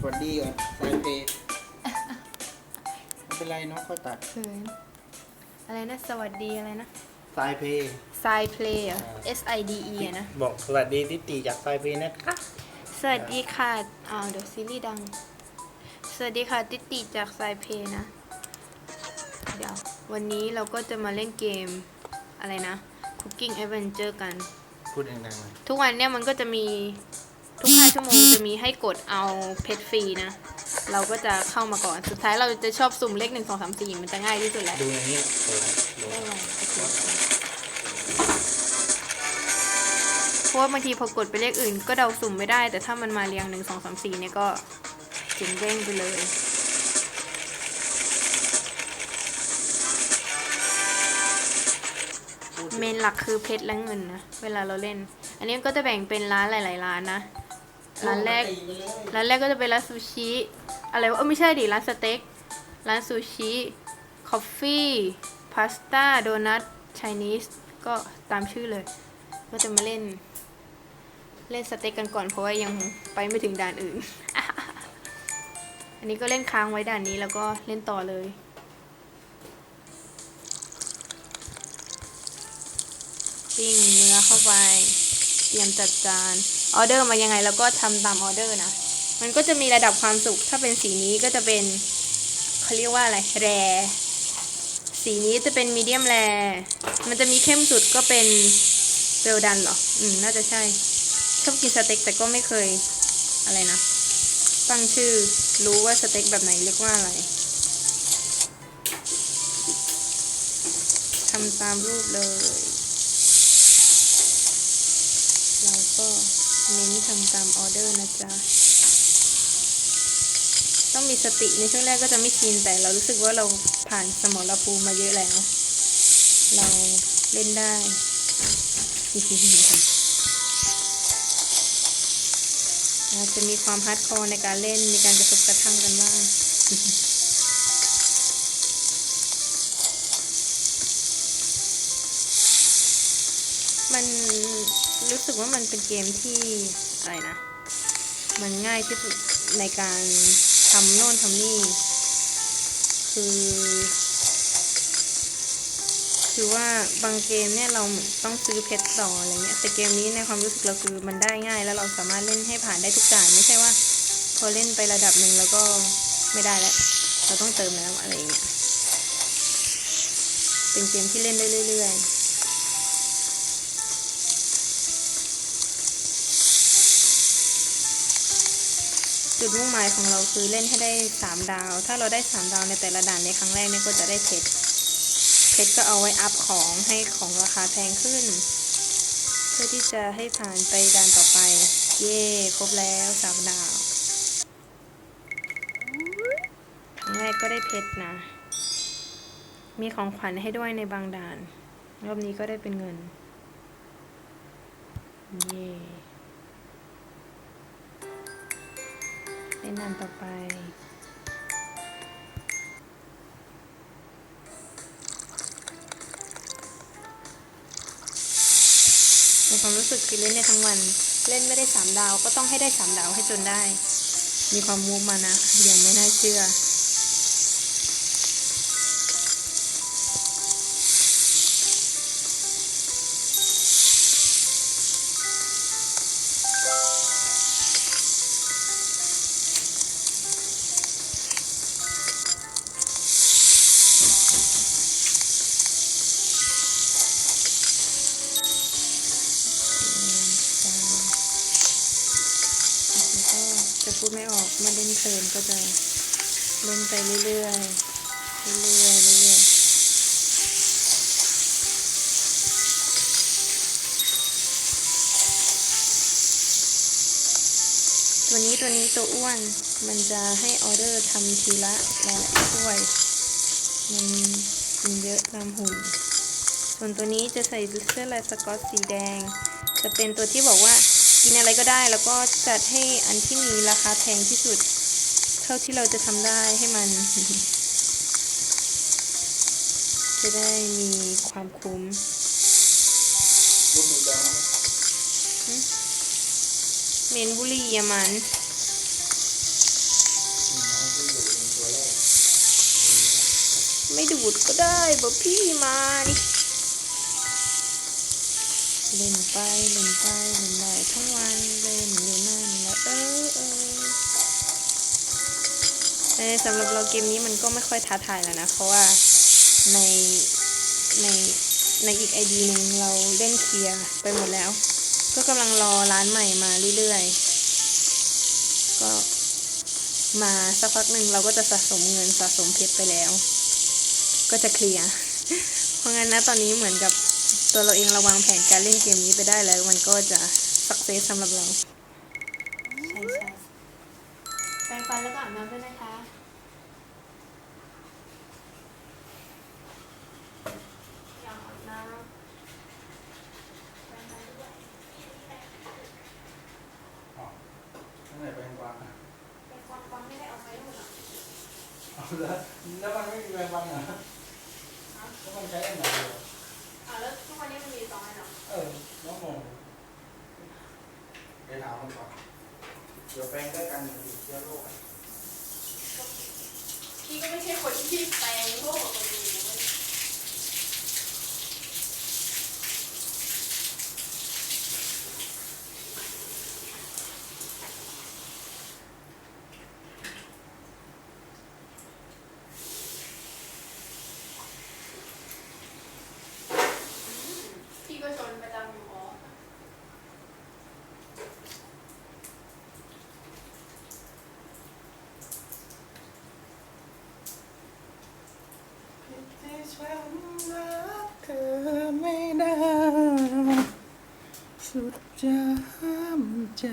สวัสดีก่อนสายเพย์ไม่เป็นไรน้องค่อยตัด เขินอะไรนะ สวัสดีอะไรนะสายเพย์ s i d Play อะ S I D E อะนะ บอกสวัสดีทิติจากสายเพย์นะคะสวัสดีค่ะอ้าวเดี๋ยวซีรีส์ดัง สวัสดีค่ะติติจาก s i d Play นะ เดี๋ยว วันนี้เราก็จะมาเล่นเกมอะไรนะ Cooking Adventure กัน พูดดังๆเลยทุกวันเนี่ยมันก็จะมี ทุก 5 ชั่วโมงจะมีให้กดเอาเพชรฟรีนะ เราก็จะเข้ามาก่อน สุดท้ายเราจะชอบสุ่มเลขหนึ่งสองสามสี่มันจะง่ายที่สุดแหละ ดูอย่างนี้สวยดูได้ไงโอเคเพราะว่าบางทีพอกดไปเลขอื่น ก็เดาสุ่มไม่ได้ แต่ถ้ามันมาเรียงหนึ่งสองสามสี่เนี่ยก็เจ๋งเร่งไปเลยเมนหลักคือเพชรและเงินนะ เวลาเราเล่น อันนี้ก็จะแบ่งเป็นร้านหลาย ๆ ร้านนะ ร้านแรก ร้านแรกก็จะเป็นร้านซูชิ อะไรวะเออไม่ใช่ดิ ร้านสเต็ก ร้านซูชิ คอฟฟี่ พาสต้า โดนัทไชนีส ก็ตามชื่อเลย ก็จะมาเล่น เล่นสเต็กกันก่อนเพราะว่ายังไปไม่ถึงด่านอื่น อันนี้ก็เล่นค้างไว้ด่านนี้แล้วก็เล่นต่อเลยปิ้งเนื้อเข้าไป เตรียมจัดจานออเดอร์มายังไงแล้วก็ทำตามออเดอร์นะ มันก็จะมีระดับความสุข ถ้าเป็นสีนี้ก็จะเป็นเขาเรียกว่าอะไรแรสีนี้จะเป็นมีเดียมแรมันจะมีเข้มสุดก็เป็นเวลดันเหรอ อืม น่าจะใช่ ชอบกินสเต็กแต่ก็ไม่เคยอะไรนะ ตั้งชื่อรู้ว่าสเต็กแบบไหนเรียกว่าอะไรทำตามรูปเลย เรา ก็เน้นทำตามออเดอร์นะจ๊ะ ต้องมีสติในช่วงแรกก็จะไม่ชินแต่เรารู้สึกว่าเราผ่านสมรภูมิมาเยอะแล้ว เราเล่นได้จจะมีความฮาร์ดคอร์ในการเล่นมีการกระทบกระทั่งกันบ้าง มันรู้สึกว่ามันเป็นเกมที่อะไรนะ มันง่ายที่สุดในการทำโน่นทำนี่ คือ คือว่าบางเกมเนี่ยเราต้องซื้อเพชรต่ออะไรเงี้ยแต่เกมนี้ในความรู้สึกเราคือมันได้ง่ายแล้วเราสามารถเล่นให้ผ่านได้ทุกด่านไม่ใช่ว่า พอเล่นไประดับหนึ่งแล้วก็ไม่ได้แล้ว เราต้องเติมแล้วอะไรเงี้ยเป็นเกมที่เล่นได้เรื่อยๆ จุดมุ่งหมายของเราคือเล่นให้ได้สามดาว ถ้าเราได้สามดาวในแต่ละด่านในครั้งแรกเนี่ยก็จะได้เพชร เพชรก็เอาไว้อัพของให้ของราคาแพงขึ้น เพื่อที่จะให้ผ่านไปด่านต่อไป เย่ครบแล้วสามดาว ครั้งแรกก็ได้เพชรนะ มีของขวัญให้ด้วยในบางด่าน รอบนี้ก็ได้เป็นเงิน เย่ เล่นด่านต่อไป ในความรู้สึกคือเล่นในทั้งวัน เล่นไม่ได้สามดาวก็ต้องให้ได้สามดาวให้จนได้ มีความมุมานะยังไม่น่าเชื่อ จะพูดไม่ออกมาเล่นเพลินก็จะเล่นไปเรื่อยๆ เรื่อยๆ เรื่อยๆตัวนี้ตัวนี้ตัวอ้วนมันจะให้ออเดอร์ทำทีละหลายถ้วยมันกินเยอะตามหุ่น ส่วนตัวนี้จะใส่เสื้อลายสกอตสีแดง จะเป็นตัวที่บอกว่า กินอะไรก็ได้แล้วก็จัดให้อันที่มีราคาแพงที่สุด เท่าที่เราจะทำได้ให้มัน จะได้มีความคุ้มเมนบุรีอะมันไม่ดูดก็ได้บอพี่มาน เล่นไปเล่นไปเล่นได้ทั้งวันเล่นอยู่นั่นแหละเออเออแต่สำหรับเราเกมนี้มันก็ไม่ค่อยท้าทายแล้วนะเพราะว่าในในในอีกไอดีหนึ่งเราเล่นเคลียร์ไปหมดแล้ว ก็กำลังรอร้านใหม่มาเรื่อยๆ ก็มาสักพักหนึ่งเราก็จะสะสมเงินสะสมเพชรไปแล้ว ก็จะเคลียร์ เพราะงั้นนะตอนนี้เหมือนกับ ตัวเราเองเราวางแผนการเล่นเกมนี้ไปได้แล้ว มันก็จะสักเซสสำหรับเรา ใช่ใช่แปรงฟันแล้วก็อาบน้ำด้วยนะคะ อยากอาบน้ำแปรงฟันด้วยนั่นไหนแปลงฟันอะแปรงฟันฟันไม่ได้เอาไปหมดหรอกเอาแล้วแล้วมันไม่มีแปลงฟันเหรอแล้วมันใช้อันไหนเหรอ อ่าแล้วทุกวันนี้มันมีสองอันเหรอ เออน้องงง ไปถาก่อนเดี๋ยวแปลงด้วยกันเดี๋ยวติดเชื้อโรค พี่ก็ไม่ใช่คนที่แปลงโลกกับคนอื่นนะเว้ย พี่ก็ชนประจำอยู่อ๋อ ที่ ฉันรักเธอไม่ได้ สุดจำใจ